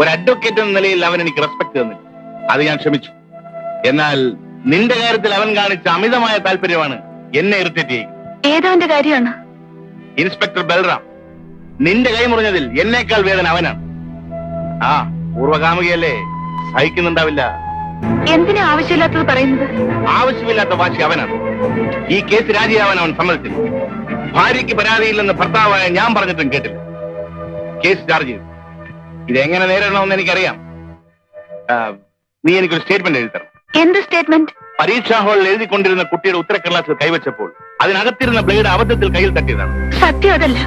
ഒരു അഡ്വക്കേറ്റ് എന്ന നിലയിൽ അവൻ എനിക്ക് റെസ്പെക്ട് തന്നില്ല. അത് ഞാൻ ക്ഷമിച്ചു. എന്നാൽ നിന്റെ കാര്യത്തിൽ അവൻ കാണിച്ച അമിതമായ താല്പര്യമാണ് എന്നെ ഇറിറ്റേറ്റ് ചെയ്യും ഏതവന്റെ കാര്യമാണ്? ഇൻസ്പെക്ടർ ബൽറാം നിന്റെ കൈ മുറിഞ്ഞതിൽ എന്നേക്കാൾ വേദന അവനാണ്. ആ പൂർവകാമുകയല്ലേ സഹിക്കുന്നുണ്ടാവില്ല. എന്തിനാ ആവശ്യമില്ലാത്തത് പറയുന്നത്? ആവശ്യമില്ലാത്ത വാശി അവനാണ്. ഈ കേസ് രാജിയാവാൻ അവൻ സമ്മതിച്ചില്ല. ഭാര്യയ്ക്ക് പരാതിയില്ലെന്ന് ഭർത്താവായ ഞാൻ പറഞ്ഞിട്ടും കേട്ടില്ല. കേസ് ചാർജ് ചെയ്തു. ഇതെങ്ങനെ നേരിടണമെന്ന് എനിക്കറിയാം. നീ എനിക്കൊരു സ്റ്റേറ്റ്മെന്റ് എഴുതി തരണം. എന്ത് സ്റ്റേറ്റ്മെന്റ് പരീക്ഷാ ഹാളിൽ എഴുതിക്കൊണ്ടിരുന്ന കുട്ടിയുടെ ഉത്തരക്കടലാസിൽ കൈവച്ചപ്പോൾ അതിനകത്തിരുന്ന ബ്ലേഡ് അബദ്ധത്തിൽ കയ്യിൽ തട്ടിയതാണ്. സത്യം അതല്ല.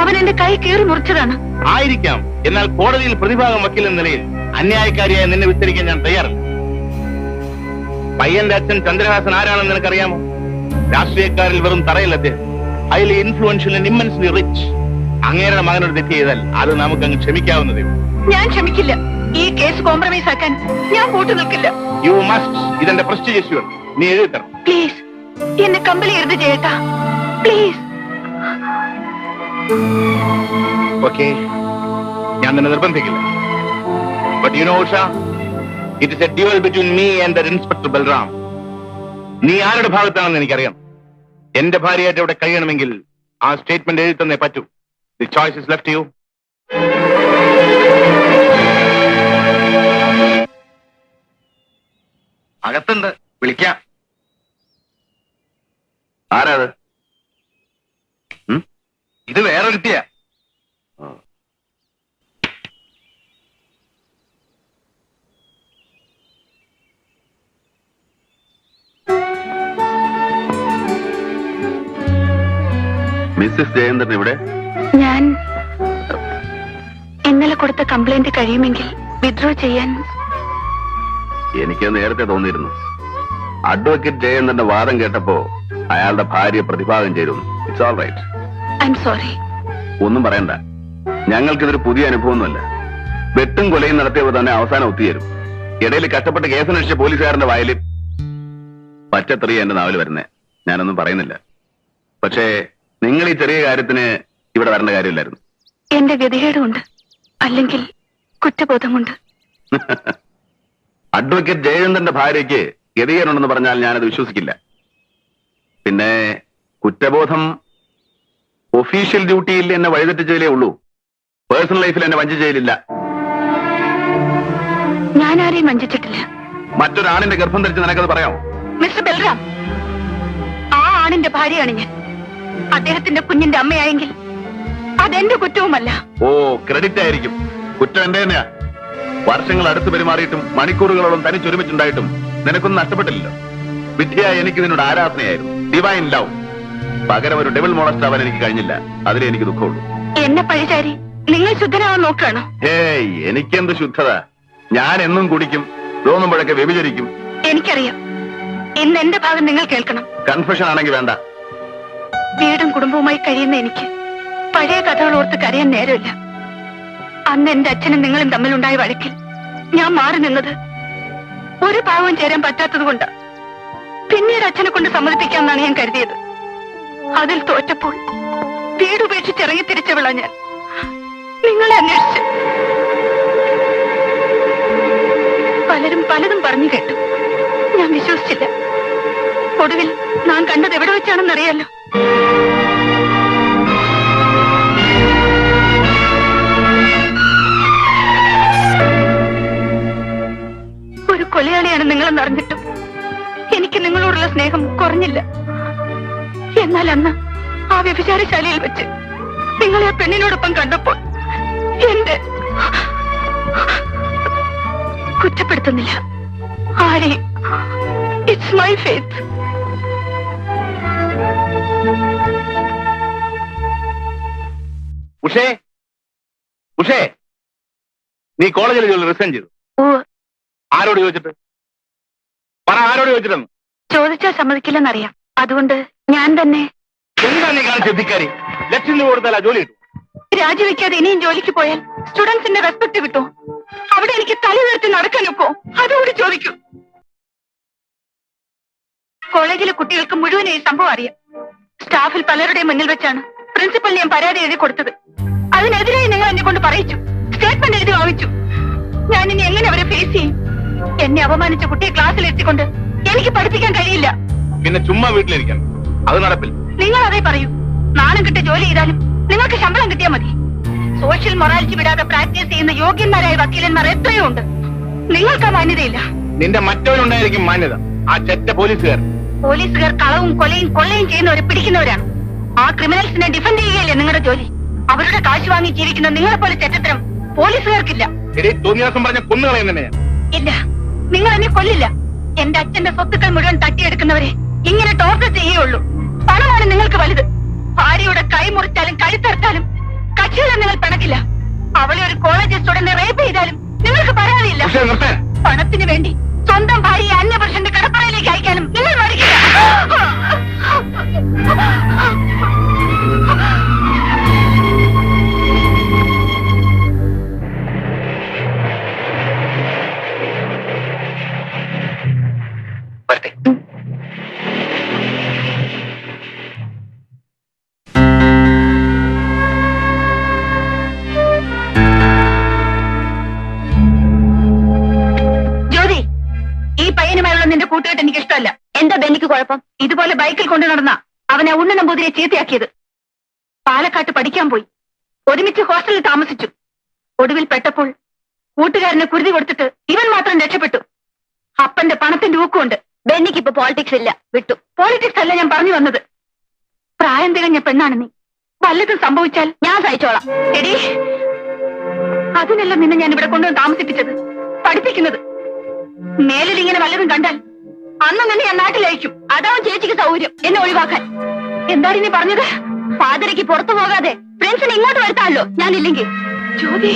അവൻ എന്റെ കൈ കീറി മുറിച്ചതാണ്. ആയിരിക്കാം. എന്നാൽ കോടതിയിൽ പ്രതിഭാഗം വക്കീൽ എന്ന നിലയിൽ അന്യായക്കാരിയായി നിന്നെ വിസ്തരിക്കാൻ ഞാൻ തയ്യാറല്ല. പയ്യന്റെ അച്ഛൻ ചന്ദ്രഹാസൻ ആരാണെന്ന് നിനക്കറിയാമോ? രാഷ്ട്രീയക്കാരിൽ വെറും തറയില്ല അദ്ദേഹം. Highly influential and immensely rich അങ്ങേരുടെ മകനോട് തെറ്റ് ചെയ്താൽ അത് നമുക്ക് അങ്ങ് ക്ഷമിക്കാവുന്നതേ ഞാൻ ക്ഷമിക്കില്ല. ഈ കേസ് കോംപ്രമൈസ് ആക്കാൻ ഞാൻ കൂട്ടു നിൽക്കില്ല. യു മസ്റ്റ് ഇതെന്റെ പ്രസ്റ്റീജ് നീ എഴുതി തരണം. പ്ലീസ് എന്നെ കമ്പലി എഴുതി ചെയ്യട്ടാ. പ്ലീസ് ഓക്കെ ഞാൻ നിന്നെ നിർബന്ധിക്കില്ല. But you know Usha it is a duel between me and the inspector Balram നീ ആരുടെ ഭാഗത്താണെന്ന് എനിക്കറിയാം. എന്റെ ഭാര്യയായിട്ട് ഇവിടെ കഴിയണമെങ്കിൽ ആ സ്റ്റേറ്റ്മെന്റ് എഴുതി തന്നേ പറ്റൂ. The choice is left you അകത്തുണ്ട്. വിളിക്കാം. ആരാത്? ഉം? ഇത് വേറെ കിട്ടിയ മിസ്സിസ് ജയന്തൻ ഇവിടെ? ഞാൻ ഇന്നലെ കൊടുത്ത കംപ്ലൈന്റ് കഴിയുമെങ്കിൽ വിഡ്രോ ചെയ്യാൻ എനിക്ക് നേരത്തെ തോന്നിയിരുന്നു. അഡ്വക്കേറ്റ് ജയന്തന്റെ വാദം കേട്ടപ്പോ അയാളുടെ ഭാര്യ പ്രതിഭാഗം ചെയ്തിരുന്നു it's all right I'm sorry ഒന്നും പറയണ്ട. ഞങ്ങൾക്കിതൊരു പുതിയ അനുഭവമൊന്നുമല്ല. വെട്ടും കൊലയും നടത്തിയവർ തന്നെ അവസാനം ഒത്തുചേരും ഇടയിൽ കഷ്ടപ്പെട്ട് കേസന്വേഷിച്ച പോലീസുകാരന്റെ വായിൽ പച്ചത്തെറിയ എന്റെ നാവിൽ വരുന്നേ. ഞാനൊന്നും പറയുന്നില്ല. പക്ഷേ നിങ്ങൾ ഈ ചെറിയ കാര്യത്തിന് ഇവിടെ വരേണ്ട കാര്യമില്ലായിരുന്നു. എന്റെ ഗതികേടുമുണ്ട്. അല്ലെങ്കിൽ കുറ്റബോധമുണ്ട്. അഡ്വക്കേറ്റ് ജയചന്ദ്രന്റെ ഭാര്യയ്ക്ക് ഗതികേടുണ്ടെന്ന് പറഞ്ഞാൽ ഞാനത് വിശ്വസിക്കില്ല. പിന്നെ കുറ്റബോധം ഒഫീഷ്യൽ ഡ്യൂട്ടിയിൽ എന്നെ വഴിതെറ്റിച്ചതിലേ ഉള്ളൂ. പേഴ്സണൽ ലൈഫിൽ എന്നെ വഞ്ചിച്ചതിലില്ല ഞാൻ ആരെയും വഞ്ചിച്ചിട്ടില്ല. മറ്റൊരാണിന്റെ ഗർഭം ധരിച്ച് നിനക്കത് പറയാം മിസ്റ്റർ ബൽറാം ആ ആണിന്റെ ഭാര്യയാണ് ഞാൻ. അദ്ദേഹത്തിന്റെ കുഞ്ഞിന്റെ അമ്മയായെങ്കിൽ അതെന്റെ കുറ്റവുമല്ല. ഓ ക്രെഡിറ്റ് ആയിരിക്കും. കുറ്റം എന്റെ തന്നെയാ വർഷങ്ങൾ അടുത്ത് പെരുമാറിയിട്ടും മണിക്കൂറുകളോളം തനിച്ചൊരുമിച്ചുണ്ടായിട്ടും നിനക്കൊന്നും നഷ്ടപ്പെട്ടില്ലല്ലോ. വിദ്യയായ എനിക്ക് നിന്നോട് ആരാധനയായിരുന്നു. ഡിവൈൻ ലവ് പകരം ഒരു ഡെവിൾ മോളസ്റ്റ് ആവാൻ എനിക്ക് കഴിഞ്ഞില്ല. അതിലേ എനിക്ക് ദുഃഖമുള്ളൂ. എന്നെ പഴിചാരി നിങ്ങൾ ശുദ്ധനാവാൻ നോക്കുകയാണോ? ഹേയ് എനിക്കെന്ത് ശുദ്ധത? ഞാൻ എന്നും കുടിക്കും തോന്നുമ്പോഴൊക്കെ വ്യഭിചരിക്കും. എനിക്കറിയാം. ഇന്ന് എന്റെ ഭാഗം നിങ്ങൾ കേൾക്കണം. കൺഫ്യൂഷൻ ആണെങ്കിൽ വേണ്ട. വീടും കുടുംബവുമായി കഴിയുന്ന എനിക്ക് പഴയ കഥകൾ ഓർത്ത് കരയാൻ നേരമില്ല. അന്ന് എന്റെ അച്ഛനും നിങ്ങളും തമ്മിലുണ്ടായ വഴക്കിൽ ഞാൻ മാറി നിന്നത് ഒരു പാവം ചേരാൻ പറ്റാത്തത് കൊണ്ട്. പിന്നീട് അച്ഛനെ കൊണ്ട് സമ്മതിപ്പിക്കാമെന്നാണ് ഞാൻ കരുതിയത്. അതിൽ തോറ്റപ്പോൾ വീട് ഉപേക്ഷിച്ചിറങ്ങി തിരിച്ചവിള ഞാൻ. നിങ്ങളെ അന്വേഷിച്ച്. പലരും പലതും പറഞ്ഞു കേട്ടു. ഞാൻ വിശ്വസിച്ചില്ല. ഒടുവിൽ നാം കണ്ടത് എവിടെ വെച്ചാണെന്നറിയാലോ. കൊലയാളിയാണ് നിങ്ങളെന്ന് അറിഞ്ഞിട്ടും എനിക്ക് നിങ്ങളോടുള്ള സ്നേഹം കുറഞ്ഞില്ല. എന്നാൽ അന്ന് ആ വ്യഭിചാരശാലയിൽ വെച്ച് നിങ്ങളെ ആ പെണ്ണിനോടൊപ്പം കണ്ടപ്പോൾ എന്റെ കുറ്റപ്പെടുത്തുന്നില്ല. ആരെയും ഇറ്റ്സ് മൈ ഫേത്ത് ഉഷേ ഉഷേ നീ കോളേജിൽ ജോലി റിസൈൻ ചെയ്തു. ആരോട് ചോദിച്ചിട്ട്? പറ ആരോട് ചോദിച്ചിട്ടെന്ന് ചോദിച്ചാൽ സമ്മതിക്കില്ലെന്നറിയാം. അതുകൊണ്ട് ഞാൻ തന്നെ എന്താ നീ കാണിച്ച ധിക്കാരി? ലക്ഷം രൂപ കൊടുത്താൽ ജോലി കിട്ടും രാജിവെക്കാതെ ഇനിയും ജോലിക്ക് പോയാൽ സ്റ്റുഡൻസിന്റെ റെസ്പെക്ട് കിട്ടും. അവിടെ എനിക്ക് തല ഉയർത്തി നടക്കാൻ അതുകൊണ്ട് അതുകൂടി ചോദിക്കൂ. കോളേജിലെ കുട്ടികൾക്ക് മുഴുവൻ ഈ സംഭവം അറിയാം. സ്റ്റാഫിൽ പലരുടെയും മുന്നിൽ വെച്ചാണ് പ്രിൻസിപ്പൽ ഞാൻ പരാതി എഴുതി കൊടുത്തത്. അതിനെതിരായി നിങ്ങൾ എന്നെ കൊണ്ട് പറയിച്ചു. സ്റ്റേറ്റ്മെന്റ് എഴുതി വാങ്ങിച്ചു. ഞാൻ ഇനി എങ്ങനെ അവരെ ഫേസ് ചെയ്യും? എന്നെ അപമാനിച്ച കുട്ടിയെ ക്ലാസ്സിൽ എത്തിക്കൊണ്ട് എനിക്ക് പഠിപ്പിക്കാൻ കഴിയില്ല. പിന്നെ ചുമ്മാ വീട്ടിലിരിക്കണം. അത് നടപ്പില്ല നിങ്ങൾ അതേ പറയൂ. നാണം കിട്ടി ജോലി ചെയ്താലും നിങ്ങൾക്ക് ശമ്പളം കിട്ടിയാൽ മതി. സോഷ്യൽ മൊറാലിറ്റി വിടാതെ പ്രാക്ടീസ് ചെയ്യുന്ന യോഗ്യന്മാരായ വക്കീലന്മാർ എത്രയോ ഉണ്ട് നിങ്ങൾക്ക് ആ മാന്യതയില്ല. നിന്റെ മറ്റവനുണ്ടായിരിക്കും മാന്യത. ആ ചെറ്റ പോലീസുകാർ പോലീസുകാർ കളവും കൊലയും കൊള്ളയും ചെയ്യുന്നവരെ പിടിക്കുന്നവരാണ്. ആ ക്രിമിനൽസിനെ ഡിഫൻഡ് ചെയ്യുകയല്ലേ നിങ്ങളുടെ ജോലി? അവരുടെ കാശ് വാങ്ങി ജീവിക്കുന്ന നിങ്ങളെ പോലെ ചെറ്റത്തരം പോലീസുകാർക്കില്ല. തോന്നിയാസം പറഞ്ഞ കൊന്നുകളയും തന്നെ ഞാൻ ഇല്ല. നിങ്ങൾ എന്നെ കൊല്ലില്ല. എന്റെ അച്ഛന്റെ സ്വത്തുക്കൾ മുഴുവൻ തട്ടിയെടുക്കുന്നവരെ ഇങ്ങനെ ടോർച്ചർ ചെയ്യുള്ളൂ പണമാണ് നിങ്ങൾക്ക് വലുത്. ഭാര്യയുടെ കൈ മുറിച്ചാലും കഴുത്തറുത്താലും കക്ഷികളെ നിങ്ങൾ പിണക്കില്ല. അവളെ ഒരു കോളേജ് സ്റ്റുഡന്റ് റേപ്പ് ചെയ്താലും നിങ്ങൾക്ക് പരാതിയില്ല. പണത്തിന് വേണ്ടി സ്വന്തം ഭാര്യയെ അന്യപുരുഷന്റെ കടപ്പാടയിലേക്ക് അയക്കാനും നിങ്ങൾ മടിക്കില്ല. കുഴപ്പം. ഇതുപോലെ ബൈക്കിൽ കൊണ്ടു നടന്ന അവനെ ഉണ്ണ നമ്പൂതിരിയെ ചീത്തയാക്കിയത്. പാലക്കാട്ട് പഠിക്കാൻ പോയി. ഒരുമിച്ച് ഹോസ്റ്റലിൽ താമസിച്ചു. ഒടുവിൽ പെട്ടപ്പോൾ കൂട്ടുകാരനെ കുരുതി കൊടുത്തിട്ട് ഇവൻ മാത്രം രക്ഷപ്പെട്ടു. അപ്പന്റെ പണത്തിന്റെ ഊക്കുണ്ട്. ബെന്നിക്ക് ഇപ്പൊ പോളിറ്റിക്സ് ഇല്ല. വിട്ടു. പോളിറ്റിക്സ് അല്ല ഞാൻ പറഞ്ഞു വന്നത്. പ്രായം തികഞ്ഞ പെണ്ണാണ് നീ. വല്ലതും സംഭവിച്ചാൽ ഞാൻ സഹിച്ചോളാം. എടീ അതിനല്ല നിന്നെ ഞാൻ ഇവിടെ കൊണ്ടുവന്ന് താമസിപ്പിച്ചത്. പഠിപ്പിക്കുന്നത്. മേലിൽ ഇങ്ങനെ വല്ലതും കണ്ടാൽ അന്ന് നിന്നെ ഞാൻ നാട്ടിലയക്കും. അതാവും ചേച്ചിക്ക് സൗകര്യം. എന്നെ ഒഴിവാക്കാൻ. എന്താണ് നീ പറഞ്ഞത്? ഫാദരയ്ക്ക് പുറത്തു പോകാതെ ഫ്രണ്ട്സിനെ ഇങ്ങോട്ട് വരുത്താമല്ലോ? ഞാനില്ലെങ്കിൽ. ജ്യോതി.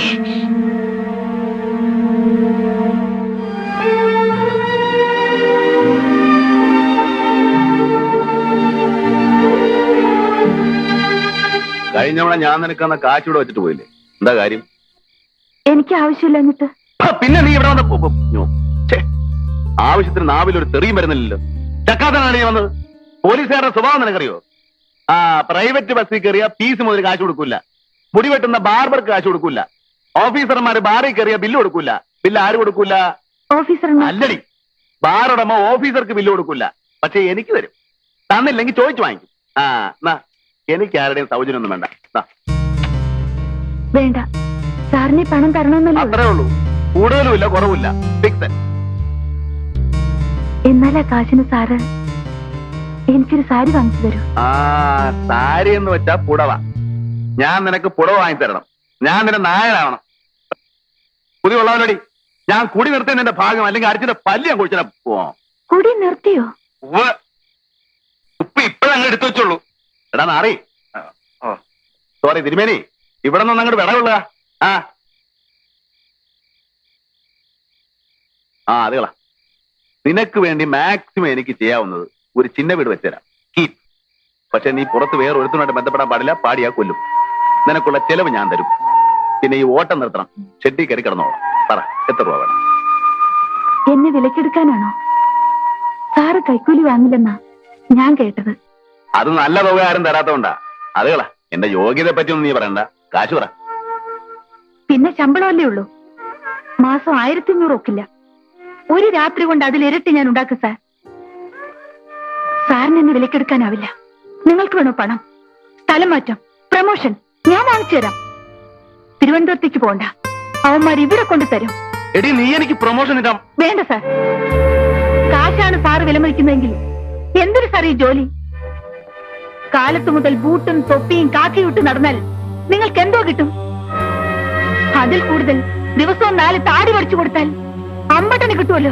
കഴിഞ്ഞവണ ഞാൻ നിനക്കന്ന കാശൂടെ വെച്ചിട്ട് പോയില്ലേ? എന്താ കാര്യം? എനിക്ക് ആവശ്യമില്ല എന്നിട്ട് പിന്നെ നീ ഇവിടെ വന്ന പോ- പോ- ഞോ. ഛേ, ആവശ്യത്തിന് നാവിൽ ഒരു തെറിയും വരുന്നില്ലല്ലോ. ചക്കാത്തനാണ് നീ വന്നത്. പോലീസുകാരുടെ സ്വഭാവം നിനക്കറിയോ? ആ പ്രൈവറ്റ് ബസ്സിൽ കയറിയ പീസ് മുതൽ കാശ് കൊടുക്കൂല. മുടി വെട്ടുന്ന ബാർബർക്ക് കാശ് കൊടുക്കൂല. ഓഫീസർമാർ ബാറിൽ കയറിയ ബില്ല് കൊടുക്കൂല. ബില്ല് ആര് കൊടുക്കൂല? ഓഫീസർ അല്ലടി. ബാറുടമ ഓഫീസർക്ക് ബില്ല് കൊടുക്കൂല. പക്ഷെ എനിക്ക് തരും. തന്നില്ലെങ്കിൽ ചോദിച്ചു വാങ്ങിക്കും. ആ എന്നാ എനിക്ക് ആരുടെയും സൗജന്യം ഒന്നും വേണ്ട. വേണ്ട. സാറിന് പണം തരണമെന്നല്ലേ അത്രേ ഉള്ളൂ. കൂടുതലും ഇല്ല കുറവില്ല ഫിക്സഡ് എന്നാൽ ആ കാശിന് സാറ്? എനിക്കൊരു സാരി വാങ്ങിച്ചു തരൂ. ആ സാരി എന്ന് വെച്ചാ പുടവ. ഞാൻ നിനക്ക് പുടവ വാങ്ങി തരണം. ഞാൻ നിന്റെ നായരാവണം പുതിയ ഉള്ളവനടി ഞാൻ കുടി നിർത്തി നിന്റെ ഭാഗം അല്ലെങ്കിൽ അരിച്ചിന്റെ പല്ലി ഞാൻ കുടിച്ചാ പോവാം. കുടി നിർത്തിയോ? ഉപ്പ് ഇപ്പഴങ്ങ് എടുത്തു വെച്ചുള്ളൂ എടാ നാറി. സോറി തിരുമേനി. ഇവിടെ നിന്ന് അങ്ങോട്ട് വിടവുള്ള ആ. ആ നിനക്ക് വേണ്ടി മാക്സിമം എനിക്ക് ചെയ്യാവുന്നത് ഒരു ചിന്ന വീട് വെച്ചുതരാം. കീപ് പക്ഷെ നീ പുറത്ത് വേറെ ഒരുത്തനുമായിട്ട് ബന്ധപ്പെടാൻ പാടില്ല പാടിയാ കൊല്ലും. നിനക്കുള്ള ചെലവ് ഞാൻ തരും. പിന്നെ ഈ ഓട്ടം നിർത്തണം. ഷെഡി കയറി കിടന്നോളാം. പറ എത്ര രൂപ വേണം? എന്നെ വിലക്കെടുക്കാനാണോ? സാറ് കൈക്കൂലി വാങ്ങില്ലെന്നാ ഞാൻ കേട്ടത്. അത് നല്ല തുക ആരും തരാത്തോണ്ടാ അതുകളാ എന്റെ യോഗ്യതയെ പറ്റിയൊന്നും നീ പറയണ്ട. കാശ് പറ. പിന്നെ ശമ്പളമല്ലേ ഉള്ളൂ? മാസം ആയിരത്തി അഞ്ഞൂറ് ഒക്കില്ല. ഒരു രാത്രി കൊണ്ട് അതിലിരട്ടി ഞാൻ ഉണ്ടാക്കും സാർ. സാറിന് എന്നെ വിലക്കെടുക്കാനാവില്ല. നിങ്ങൾക്ക് വേണോ പണം? സ്ഥലം മാറ്റം. പ്രമോഷൻ. ഞാൻ വാങ്ങിച്ചു തരാം. തിരുവനന്തപുരത്തേക്ക് പോണ്ട അവന്മാർ ഇവിടെ കൊണ്ട് തരും. എടി നീ എനിക്ക് പ്രൊമോഷൻ ഇടാം. വേണ്ട സാർ. കാശാണ് സാറ് വിലമതിക്കുന്നതെങ്കിൽ എന്തൊരു സാർ ഈ ജോലി? കാലത്ത് മുതൽ ബൂട്ടും തൊപ്പിയും കാക്കിയിട്ട് നടന്നാൽ നിങ്ങൾക്ക് എന്തോ കിട്ടും? അതിൽ കൂടുതൽ ദിവസവും നാല് താടി പഠിച്ചു കൊടുത്താൽ അമ്പട്ടന് കിട്ടുമല്ലോ.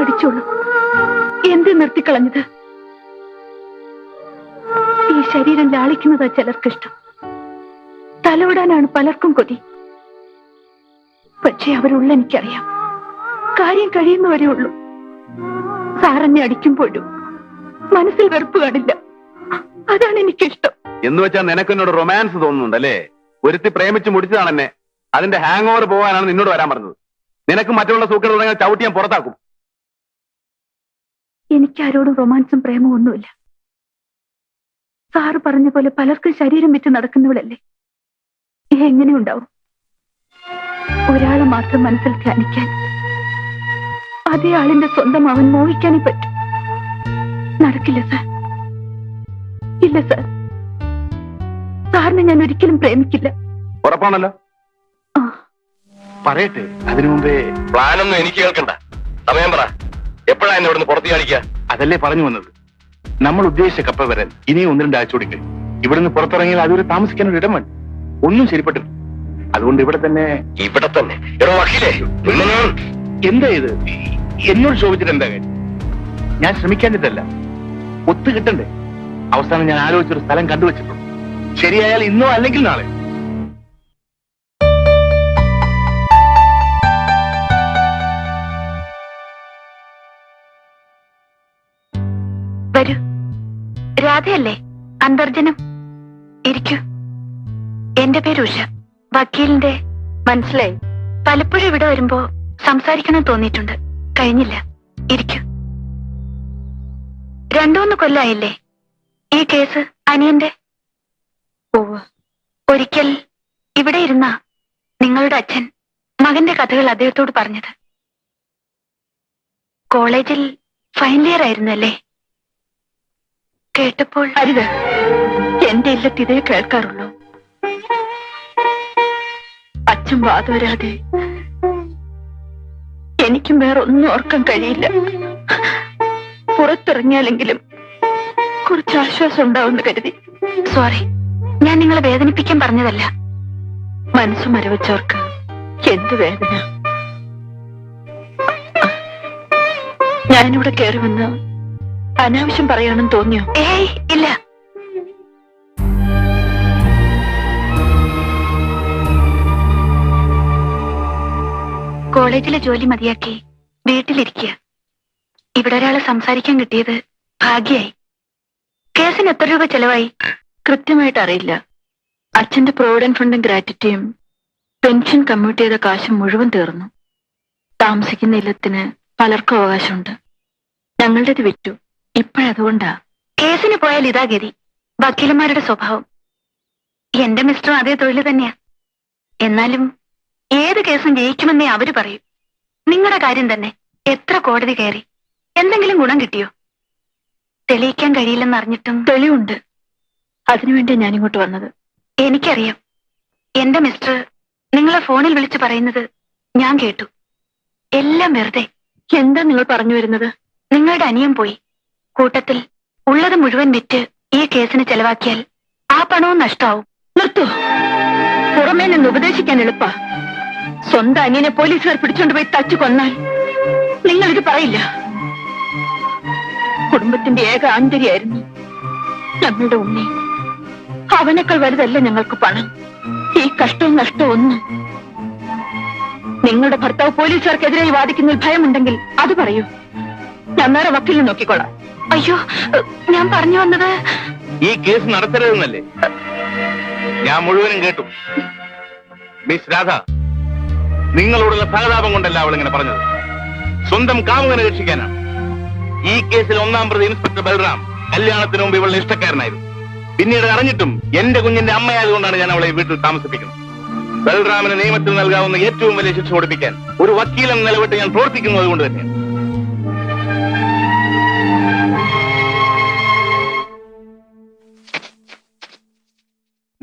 അടിച്ചോളൂ. എന്ത് നിർത്തിക്കളഞ്ഞത്? ഈ ശരീരം ലാളിക്കുന്നതാ ചിലർക്കിഷ്ടം തലോടാനാണ് പലർക്കും കൊതി. പക്ഷെ അവരുള്ള എനിക്കറിയാം. കാര്യം കഴിയുന്നവരേ ഉള്ളൂ. സാറെന്നെ അടിക്കുമ്പോഴും മനസ്സിൽ വെറുപ്പ് കാണില്ല. അതാണ് എനിക്കിഷ്ടം. എന്ന് വെച്ചാൽ നിനക്ക് എന്നോട് റൊമാൻസ് തോന്നുന്നുണ്ടല്ലേ? ഒരുത്തി പ്രേമിച്ച് മുടിച്ചതാണ് എന്നെ അതിന്റെ ഹാങ് ഓവർ പോകാനാണ് നിന്നോട് വരാൻ പറഞ്ഞത്. നിനക്ക് മറ്റുള്ള സൂക്കർ തുടങ്ങിയ ചവിട്ടി ഞാൻ പുറത്താക്കും. എനിക്ക് ആരോടും റൊമാൻസും പ്രേമവും ഒന്നുമില്ല. സാറ് പറഞ്ഞ പോലെ പലർക്കും ശരീരം വിറ്റ് നടക്കുന്നവളല്ലേ? എങ്ങനെ ഉണ്ടാവും? ഒരാളെ മാത്രം മനസ്സിൽ ധ്യാനിക്കാൻ അതേ ആളിന്റെ സ്വന്തം അവൻ മോഹിക്കാനേ പറ്റും. നടക്കില്ല സാർ. ഇല്ല സാർ. സാറിനെ ഞാൻ ഒരിക്കലും പ്രേമിക്കില്ല. ഉറപ്പാണല്ലോ? പറയട്ടെ അതിനു മുമ്പേ പ്ലാനൊന്നും എനിക്ക് കേൾക്കണ്ട. സമയം പറ. എപ്പോഴാ എന്നെ ഇവിടുന്ന് പുറത്തു കാണിക്കുക അതല്ലേ പറഞ്ഞു വന്നത്. നമ്മൾ ഉദ്ദേശിച്ച കപ്പ വരാൻ ഇനിയും ഒന്ന് രണ്ടാഴ്ച കൂടി കഴിയും ഇവിടുന്ന് പുറത്തിറങ്ങിയാൽ അതുവരെ താമസിക്കാൻ ഒരു ഇടം വേണം ഒന്നും ശരിപ്പെട്ടില്ല. അതുകൊണ്ട് ഇവിടെ തന്നെ ഇവിടെ തന്നെ. എന്താ ഇത്? എന്നോട് ചോദിച്ചിട്ട് എന്താ കാര്യം? ഞാൻ ശ്രമിക്കാഞ്ഞിട്ടല്ല. ഒത്തു കിട്ടണ്ടേ? അവസാനം ഞാൻ ആലോചിച്ചൊരു സ്ഥലം കണ്ടുവച്ചിട്ടുണ്ട്. ശരിയായാൽ ഇന്നോ അല്ലെങ്കിൽ നാളെ. വരൂ. രാധയല്ലേ? അന്തർജനം. ഇരിക്കൂ. എന്റെ പേര് ഉഷ. വക്കീലിന്റെ മനസ്സിലായി. പലപ്പോഴും ഇവിടെ വരുമ്പോ സംസാരിക്കണം തോന്നിയിട്ടുണ്ട്. കഴിഞ്ഞില്ല. ഇരിക്കൂ. രണ്ടൂന്ന് കൊല്ലായില്ലേ? ഈ കേസ് അനിയന്റെ? ഒരിക്കൽ ഇവിടെ ഇരുന്ന നിങ്ങളുടെ അച്ഛൻ മകന്റെ കഥകൾ അദ്ദേഹത്തോട് പറഞ്ഞത്. കോളേജിൽ ഫൈനൽ ഇയർ ആയിരുന്നു അല്ലേ കേട്ടപ്പോൾ അരുത്. എന്റെ ഇല്ലത്ത് ഇതേ കേൾക്കാറുള്ളൂ. അച്ഛൻ വാതുവരാതെ എനിക്കും വേറെ ഒന്നും ഓർക്കാൻ കഴിയില്ല. പുറത്തിറങ്ങിയാലെങ്കിലും കുറച്ച് ആശ്വാസം ഉണ്ടാവുമെന്ന് കരുതി. സോറി. ഞാൻ നിങ്ങളെ വേദനിപ്പിക്കാൻ പറഞ്ഞതല്ല. മനസ്സ് മരവച്ചവർക്ക് എന്ത് വേദന? ഞാനിവിടെ കയറി വന്ന് അനാവശ്യം പറയാണെന്ന് തോന്നിയോ? ഏയ് ഇല്ല. കോളേജിലെ ജോലി മതിയാക്കി വീട്ടിലിരിക്കുക. ഇവിടെ ഒരാളെ സംസാരിക്കാൻ കിട്ടിയത് ഭാഗ്യായി. കേസിന് എത്ര രൂപ ചെലവായി? കൃത്യമായിട്ട് അറിയില്ല. അച്ഛന്റെ പ്രോവിഡന്റ് ഫണ്ടും ഗ്രാറ്റിറ്റിയും പെൻഷൻ കമ്മ്യൂട്ട് ചെയ്ത കാശും മുഴുവൻ തീർന്നു. താമസിക്കുന്ന ഇല്ലത്തിന് പലർക്കും അവകാശമുണ്ട്. ഞങ്ങളുടേത് വിറ്റു. ഇപ്പോഴതുകൊണ്ടാ. കേസിന് പോയാൽ ഇതാ ഗതി. വക്കീലന്മാരുടെ സ്വഭാവം. എന്റെ മിസ്റ്ററും അതേ തൊഴിൽ തന്നെയാ. എന്നാലും ഏത് കേസും ജയിക്കുമെന്നേ അവർ പറയും. നിങ്ങളുടെ കാര്യം തന്നെ. എത്ര കോടതി കയറി? എന്തെങ്കിലും ഗുണം കിട്ടിയോ? തെളിയിക്കാൻ കഴിയില്ലെന്നറിഞ്ഞിട്ടും തെളിവുണ്ട്. അതിനുവേണ്ടി ഞാൻ ഇങ്ങോട്ട് വന്നത്. എനിക്കറിയാം. എന്റെ മിസ്റ്റർ നിങ്ങളെ ഫോണിൽ വിളിച്ചു പറയുന്നത് ഞാൻ കേട്ടു. എല്ലാം വെറുതെ. എന്താ നിങ്ങൾ പറഞ്ഞു വരുന്നത്? നിങ്ങളുടെ അനിയം പോയി. കൂട്ടത്തിൽ ഉള്ളത് മുഴുവൻ വിറ്റ് ഈ കേസിന് ചെലവാക്കിയാൽ ആ പണവും നഷ്ടാവും. നിർത്തൂ. പുറമേ നിന്ന് ഉപദേശിക്കാൻ എളുപ്പ. സ്വന്തം അനിയനെ പോലീസുകാർ പിടിച്ചോണ്ട് പോയി തച്ചു കൊന്നാൽ നിങ്ങൾ ഇത് പറയില്ല. കുടുംബത്തിന്റെ ഏക ആന്തരിയായിരുന്നു നമ്മളുടെ ഉണ്ണി അവനേക്കാൾ വലുതല്ല ഞങ്ങൾക്ക് പണം? ഈ കഷ്ടവും നഷ്ടവും ഒന്നും. നിങ്ങളുടെ ഭർത്താവ് പോലീസുകാർക്കെതിരായി വാദിക്കുന്നതിൽ ഭയമുണ്ടെങ്കിൽ അത് പറയൂ. ഞാൻ വേറെ വക്കീലിനെ നോക്കിക്കോളാം. അയ്യോ ഞാൻ പറഞ്ഞു വന്നത് ഈ കേസ് നടത്തരുതെന്നല്ലേ? ഞാൻ മുഴുവനും കേട്ടു. മിസ് രാധ നിങ്ങളോടുള്ള സഹതാപം കൊണ്ടല്ല അവൾ ഇങ്ങനെ പറഞ്ഞത്. സ്വന്തം കാമുകനെ രക്ഷിക്കാനാണ്. ഈ കേസിൽ ഒന്നാം പ്രതി ഇൻസ്പെക്ടർ ബൽറാം കല്യാണത്തിന് മുമ്പ് ഇവളുടെ ഇഷ്ടക്കാരനായിരുന്നു. പിന്നീട് അറിഞ്ഞിട്ടും എന്റെ കുഞ്ഞിന്റെ അമ്മയായതുകൊണ്ടാണ് ഞാൻ അവളെ വീട്ടിൽ താമസിപ്പിക്കുന്നത്. ബൽറാമിന് നിയമത്തിൽ നൽകാവുന്ന ഏറ്റവും വലിയ ശിക്ഷ ഓടിപ്പിക്കാൻ ഒരു വക്കീലം നിലവിട്ട് ഞാൻ പ്രവർത്തിക്കുന്നത് കൊണ്ട് തന്നെയാണ്.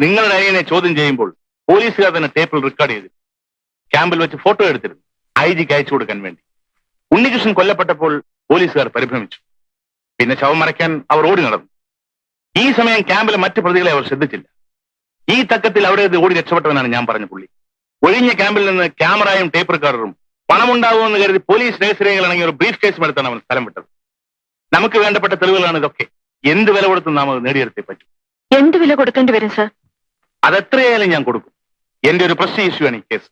നിങ്ങളുടെ അയ്യനെ ചോദ്യം ചെയ്യുമ്പോൾ പോലീസുകാർ തന്നെ ടേപ്പിൽ റെക്കോർഡ് ചെയ്തിരുന്നു ക്യാമ്പിൽ വെച്ച് ഫോട്ടോ എടുത്തിരുന്നു. ഐ ജിക്ക് അയച്ചു കൊടുക്കാൻ വേണ്ടി. ഉണ്ണികൃഷ്ണൻ കൊല്ലപ്പെട്ടപ്പോൾ പോലീസുകാർ പരിഭ്രമിച്ചു. പിന്നെ ശവം മറയ്ക്കാൻ അവർ ഓടി നടന്നു. ഈ സമയം ക്യാമ്പിലെ മറ്റ് പ്രതികളെ അവർ ശ്രദ്ധിച്ചില്ല. ഈ തക്കത്തിൽ അവിടെ ഓടി രക്ഷപ്പെട്ടവനാണ് ഞാൻ പറഞ്ഞ പുള്ളി. ഒഴിഞ്ഞ ക്യാമ്പിൽ നിന്ന് ക്യാമറയും ടേപ്പ് റെക്കോർഡറും പണമുണ്ടാവുമെന്ന് കരുതി പോലീസ് രഹസ്യരേഖകളാണെങ്കിൽ ഒരു ബ്രീഫ് കേസും എടുത്താണ് അവൻ സ്ഥലം വിട്ടത്. നമുക്ക് വേണ്ടപ്പെട്ട തെളിവുകളാണ് ഇതൊക്കെ. എന്ത് വില കൊടുത്ത് നാം അത് നേടിയെടുത്തേ പറ്റും. എന്ത് വില കൊടുക്കേണ്ടി വരും സർ? അതെത്രയായാലും ഞാൻ കൊടുക്കും. എന്റെ ഒരു പ്രശ്ന ഇഷ്യൂ ആണ് ഈ കേസ്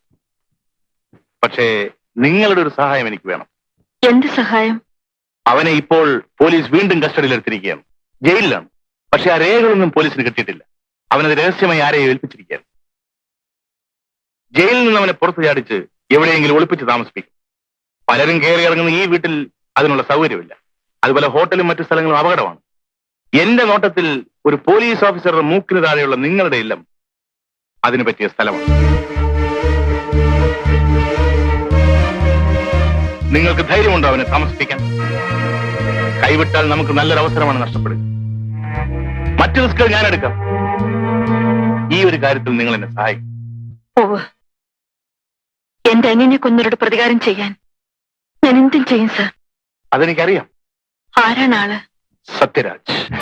പക്ഷേ നിങ്ങളുടെ ഒരു സഹായം എനിക്ക് വേണം. എന്ത് സഹായം? അവനെ ഇപ്പോൾ പോലീസ് വീണ്ടും കസ്റ്റഡിയിൽ എടുത്തിരിക്കുകയാണ് ജയിലിലാണ്. പക്ഷെ ആ രേഖകളൊന്നും പോലീസിന് കിട്ടിയിട്ടില്ല. അവനത് രഹസ്യമായി ആരെയും ഏൽപ്പിച്ചിരിക്കുകയാണ്. ജയിലിൽ നിന്ന് അവനെ പുറത്തു ചാടിച്ച് എവിടെയെങ്കിലും ഒളിപ്പിച്ച് താമസിപ്പിക്കും. പലരും കയറി ഇറങ്ങുന്ന ഈ വീട്ടിൽ അതിനുള്ള സൗകര്യമില്ല. അതുപോലെ ഹോട്ടലും മറ്റു സ്ഥലങ്ങളും അപകടമാണ്. എന്റെ നോട്ടത്തിൽ ഒരു പോലീസ് ഓഫീസറുടെ മൂക്കിന് താഴെയുള്ള നിങ്ങളുടെ ഇല്ലം അതിനു പറ്റിയ സ്ഥലമാണ്. നിങ്ങൾക്ക് ധൈര്യമുണ്ടോ അവനെ താമസിപ്പിക്കാൻ? കൈവിട്ടാൽ നമുക്ക് നല്ലൊരു അവസരമാണ് നഷ്ടപ്പെടുക. മറ്റു റിസ്കുകൾ ഞാൻ എടുക്കാം. ഈ ഒരു കാര്യത്തിൽ നിങ്ങൾ എന്നെ സഹായിക്കും. ഓ എന്റെ അനിയനെ കൊന്നവരോട് പ്രതികാരം ചെയ്യാൻ? ഞാൻ എന്തും ചെയ്യും സർ. അതെനിക്കറിയാം. ആരാണ് ആൾ? സത്യരാജ്.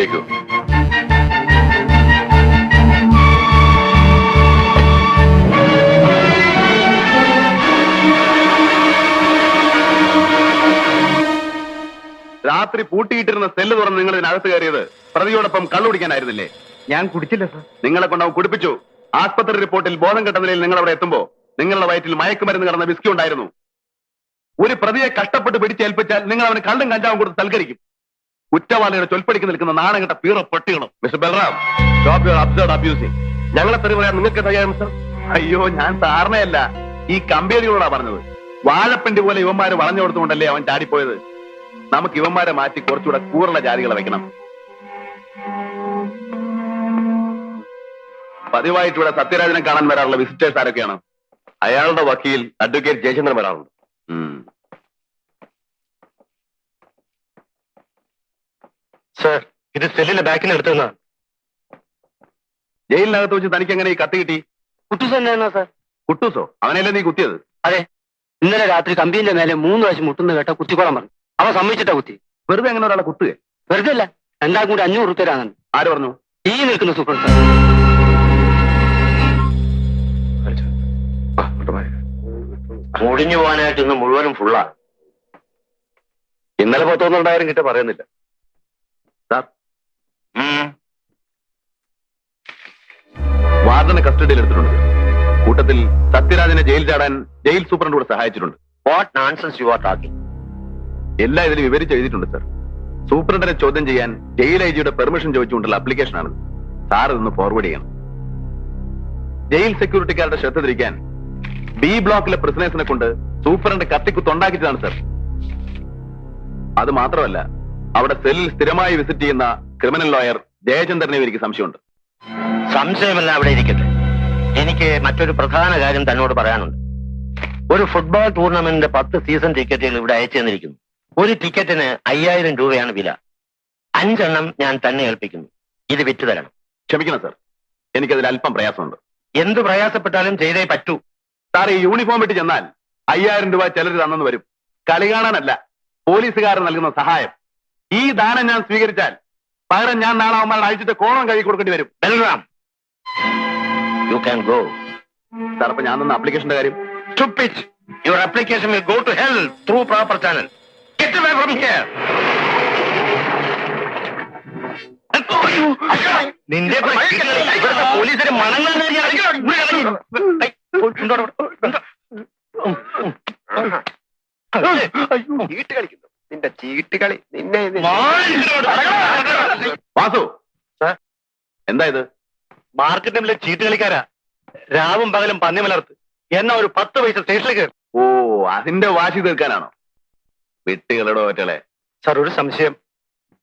വച്ചേക്കൂ രാത്രി പൂട്ടിയിട്ടിരുന്ന സെല്ല് തുറന്ന് നിങ്ങൾ ഇതിനകത്ത് കയറിയത് പ്രതിയോടൊപ്പം കള്ളുപിടിക്കാനായിരുന്നില്ലേ ഞാൻ കുടിച്ചില്ല സർ. നിങ്ങളെ കൊണ്ട് കുടിപ്പിച്ചു. ആസ്പത്രി റിപ്പോർട്ടിൽ ബോധം കെട്ട നിലയിൽ നിങ്ങൾ അവിടെ എത്തുമ്പോ നിങ്ങളുടെ വയറ്റിൽ മയക്കുമരുന്ന് കടന്ന വിസ്കി ഉണ്ടായിരുന്നു. ഒരു പ്രതിയെ കഷ്ടപ്പെട്ട് പിടിച്ചേൽപ്പിച്ചാൽ നിങ്ങൾ അവന് കള്ളും കഞ്ചാവും കൊടുത്ത് സൽക്കരിക്കും. കുറ്റവാളിയുടെ ചൊൽപ്പടിക്ക് നിൽക്കുന്ന നാണകട്ട പീറ പട്ടികളും. Mister Balram stop your absurd abusing ഞങ്ങളെ തെറി പറയാൻ നിങ്ങൾക്ക് തയ്യാറും സർ അയ്യോ ഞാൻ സാറിനെയല്ല ഈ കമ്പനികളോടാ പറഞ്ഞത്. വാഴപ്പിണ്ടി പോലെ ഇവന്മാര് വളഞ്ഞു കൊടുത്തുകൊണ്ടല്ലേ അവൻ ചാടിപ്പോയത്? നമുക്ക് ഇവന്മാരെ മാറ്റി കുറച്ചുകൂടെ കൂറുള്ള ജാതികളെ വെക്കണം പതിവായിട്ട് ഇവിടെ സത്യരാജനെ കാണാൻ വരാറുള്ള വിസിറ്റേഴ്സ് ആരൊക്കെയാണ്? അയാളുടെ വക്കീൽ അഡ്വക്കേറ്റ് ജയചന്ദ്രൻ വരാറുണ്ട്. സർ ഇത് സെല്ലിന്റെ ബാക്കിൽ എടുത്തുന്ന ജയിലിനകത്ത് വെച്ച് തനിക്ക് എങ്ങനെ ഈ കത്ത് കിട്ടി? കുട്ടൂസ് തന്നെയാണോ സർ കുട്ടൂസോ? അവനല്ലേ നീ കുത്തിയത്? അതെ. ഇന്നലെ രാത്രി കമ്പീന്റെ മേലെ മൂന്ന് പ്രാവശ്യം മുട്ടുന്ന കേട്ട കുത്തിക്കോളാൻ പറഞ്ഞു. അവൻ സമ്മതിച്ചിട്ടാ കുത്തി. വെറുതെ എങ്ങനെ ഒരാളെ കുത്തുക വെറുതെ അല്ല രണ്ടാം കൂടി അഞ്ഞൂറ് റുപ്യ ആര് പറഞ്ഞു? ഈ നിൽക്കുന്ന സൂപ്രണ്ട് സാർ മുടിഞ്ഞു പോകാനായിട്ട് ഇന്ന് മുഴുവനും ഫുള്ളാ ഇന്നലെ പത്തൊന്നുണ്ടായിരം കിട്ട പറയുന്നില്ല. സാർ. വാർഡനെ കസ്റ്റഡിയിൽ എടുത്തിട്ടുണ്ട്. കൂട്ടത്തിൽ സത്യരാജനെ ജയിൽ ചാടാൻ ജയിൽ സൂപ്രണ്ട് കൂടെ സഹായിച്ചിട്ടുണ്ട്. വാട്ട് നാൻസൻസ് യു ആർ എല്ലാം ഇതിൽ വിവരിച്ച് എഴുതിയിട്ടുണ്ട് സാർ സൂപ്രണ്ടിനെ ചോദ്യം ചെയ്യാൻ ജയിൽ ഐ ജിയുടെ പെർമിഷൻ ചോദിച്ചുകൊണ്ടുള്ള അപ്ലിക്കേഷൻ ആണ്. സാർ ഇതൊന്ന് ഫോർവേഡ് ചെയ്യണം. ജയിൽ സെക്യൂരിറ്റിക്കാരുടെ ശ്രദ്ധ തിരിക്കാൻ ബി ബ്ലോക്കിലെ പ്രിസണേഴ്സിനെ കൊണ്ട് സൂപ്രണ്ട് കത്തിക്കുത്തുണ്ടാക്കിയതാണ് സാർ അത് മാത്രമല്ല അവിടെ സെല്ലിൽ സ്ഥിരമായി വിസിറ്റ് ചെയ്യുന്ന ക്രിമിനൽ ലോയർ ജയചന്ദ്രനെ എനിക്ക് സംശയമുണ്ട്. സംശയമല്ല അവിടെ ഇരിക്കട്ടെ. എനിക്ക് മറ്റൊരു പ്രധാന കാര്യം തന്നോട് പറയാനുണ്ട്. ഒരു ഫുട്ബോൾ ടൂർണമെന്റിന്റെ പത്ത് സീസൺ ടിക്കറ്റുകൾ ഇവിടെ അയച്ചു തന്നിരിക്കുന്നു. ഒരു ടിക്കറ്റിന് അയ്യായിരം രൂപയാണ് വില. അഞ്ചെണ്ണം ഞാൻ തന്നെ ഏൽപ്പിക്കുന്നു. ഇത് വിറ്റു തരണം ക്ഷമിക്കണം സർ. എനിക്കതിൽ അല്പം പ്രയാസമുണ്ട്. എന്ത് പ്രയാസപ്പെട്ടാലും ചെയ്തേ പറ്റൂ. സാർ ഈ യൂണിഫോം ഇട്ട് ചെന്നാൽ അയ്യായിരം രൂപ ചിലർ തന്നെന്ന് വരും. കളി കാണാനല്ല പോലീസുകാർ നൽകുന്ന സഹായം. ഈ ദാനം ഞാൻ സ്വീകരിച്ചാൽ പകരം ഞാൻ നാളെ അവന്മാരുടെ അഴിച്ചിട്ട് കോണം കഴുകി കൊടുക്കേണ്ടി വരും Balram you can go sir അപ്പൊ ഞാൻ തന്ന അപ്ലിക്കേഷന്റെ കാര്യം stupid your application will go to hell through proper channel get away from here നിന്റെ ഇവിടുത്തെ പോലീസിന് മണങ്ങാൻ വീട്ട് കളിക്കുന്നു നിന്റെ ചീട്ട് കളി നിന്നെ വാസു. സാർ? എന്താ ഇത്? മാർക്കറ്റിലെ ചീട്ട് കളിക്കാരാ. രാവും പകലും പന്നി മലർത്ത്. എന്നാ ഒരു പത്ത് പൈസ സ്റ്റേഷനിൽ കയറി. ഓ അതിന്റെ വാശി തീർക്കാനാണോ? വിട്ടുകളുടെ ഒറ്റളെ. സാർ ഒരു സംശയം.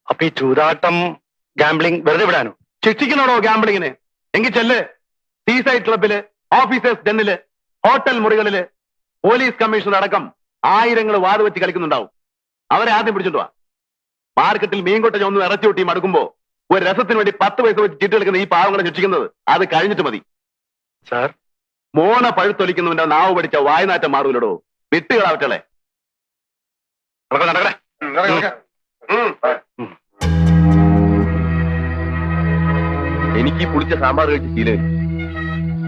അപ്പൊ ഈ ചൂതാട്ടം ഗാംബ്ലിംഗ് വെറുതെ വിടാനോ? ശിക്ഷിക്കണോടോ ഗാംബ്ലിങ്ങിന് എങ്കിൽ ചെല്ല്. സീസൈഡ് ക്ലബിൽ ഓഫീസേഴ്സ് ഡെന്നിൽ ഹോട്ടൽ മുറികളിൽ പോലീസ് കമ്മീഷണർ അടക്കം ആയിരങ്ങൾ വാതുവെച്ച് കളിക്കുന്നുണ്ടാവും. അവരെ ആദ്യം പിടിച്ചിട്ട് വാ. മാർക്കറ്റിൽ മീൻകൊട്ട ഒന്ന് ഇറച്ചി കൂട്ടി മടുക്കുമ്പോ ഒരു രസത്തിന് വേണ്ടി പത്ത് പൈസ വെച്ച് ചീട്ട് കളിക്കുന്ന ഈ പാവങ്ങളെ ശിക്ഷിക്കുന്നത് അത് കഴിഞ്ഞിട്ട് മതി. സാർ? മോണ പഴുത്തൊലിക്കുന്നവന്റെ നാവ് പഠിച്ച വായനാറ്റം മാറൂലടോ വിട്ടുകളാവട്ടെ എനിക്ക് പുളിച്ച സാമ്പാർ കഴിച്ച് ശീലമില്ല.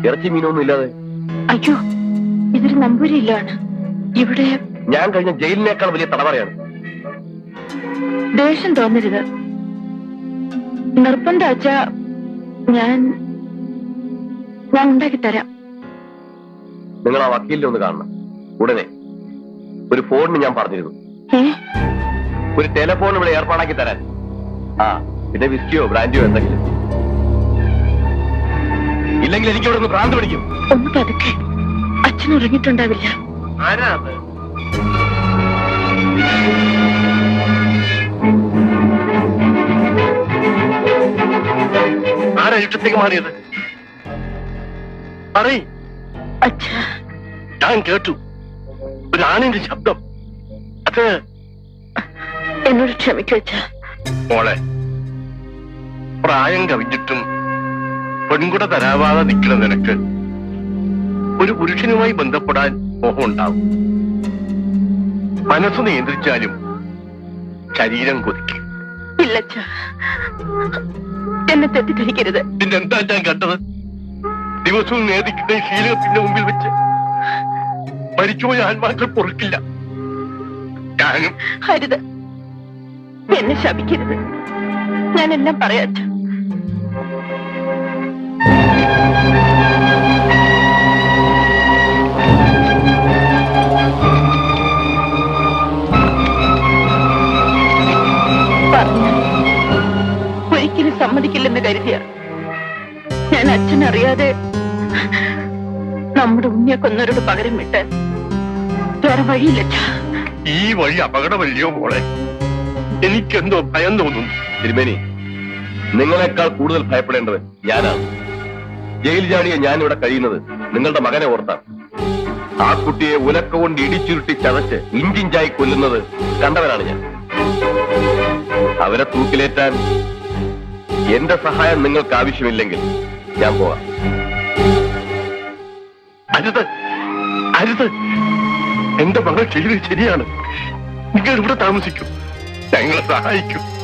ഇറച്ചി മീനൊന്നും ഇല്ലാതെ. അയ്യോ ഇതൊരു നമ്പൂരിയില്ലാണ് ഇവിടെ ഞാൻ കഴിഞ്ഞ ജയിലിനേക്കാൾ വലിയ തടവറയാണ്. ദേഷ്യം തോന്നരുത്. നിർബന്ധം അച്ഛാ ഞാൻ ഞാൻ ഉണ്ടാക്കി തരാം നിങ്ങൾ ആ വക്കീലിനെ ഒന്ന് കാണണം. ഉടനെ ഒരു ഫോണിന് ഞാൻ പറഞ്ഞിരുന്നു. ഒരു ടെലിഫോൺ ഇവിടെ ഏർപ്പാടാക്കി തരാൻ. ആ പിന്നെ വിസ്കിയോ ബ്രാൻഡിയോ എന്തെങ്കിലും. ഇല്ലെങ്കിൽ എനിക്ക് ഇവിടെ നിന്ന് ഭ്രാന്ത് പിടിക്കും. ഒന്ന് പതുക്കെ. അച്ഛൻ ഉറങ്ങിയിട്ടുണ്ടാവില്ല. ആരാ അത്? ആരാ ഇഷ്ടത്തേക്ക് മാറിയത്? പറയ്. ഞാൻ കേട്ടു. ഒരു ആണിന്റെ ശബ്ദം. അത് എന്നോട് ക്ഷമിക്കൂ മോളെ പ്രായം കവിഞ്ഞിട്ടും പെൺകുട തരാവാതെ നിൽക്കുന്ന നിനക്ക് ഒരു പുരുഷനുമായി ബന്ധപ്പെടാൻ മോഹം ഉണ്ടാവും മനസ്സ് നിയന്ത്രിച്ചാലും ശരീരം കൊതിക്കും. ഇല്ല എന്നെ തെറ്റിദ്ധരിക്കരുത്. പിന്നെ എന്താ ഞാൻ കണ്ടത്? ദിവസവും നേതിക്കുന്ന ശീലത്തിന്റെ മുമ്പിൽ വെച്ച് മരിച്ചുപോയ ആത്മാക്കൾ പൊറുക്കില്ല. ഞാനും ഹരിത് എന്നെ ശപിക്കരുത്. ഞാൻ എല്ലാം പറയാം അച്ഛാ. പറഞ്ഞാൽ ഒരിക്കലും സമ്മതിക്കില്ലെന്ന് കരുതിയ ഞാൻ അച്ഛനറിയാതെ നമ്മുടെ ഉണ്ണിയെ കൊന്നവരോട് പകരം വിട്ട് വേറെ വഴിയില്ല ഈ വഴി അപകടമല്ലയോ മോളെ? എനിക്കെന്തോ ഭയം തോന്നുന്നു. തിരുമേനി നിങ്ങളെക്കാൾ കൂടുതൽ ഭയപ്പെടേണ്ടത് ഞാനാണ്. ജയിൽ ജാടിയെ ഞാൻ ഇവിടെ കഴിയുന്നത് നിങ്ങളുടെ മകനെ ഓർത്താണ് ആ കുട്ടിയെ ഉലക്ക കൊണ്ട് ഇടിച്ചുരുട്ടി ചതച്ച് ഇഞ്ചിഞ്ചായി കൊല്ലുന്നത് കണ്ടവനാണ് ഞാൻ. അവരെ തൂക്കിലേറ്റാൻ എന്റെ സഹായം നിങ്ങൾക്ക് ആവശ്യമില്ലെങ്കിൽ ഞാൻ പോവാം. അരുത് അരുത്. എന്റെ മകൾ ചെയ്തത് ശരിയാണ്. നിങ്ങൾ ഇവിടെ താമസിക്കും. ഞങ്ങളെ സഹായിക്കൂ.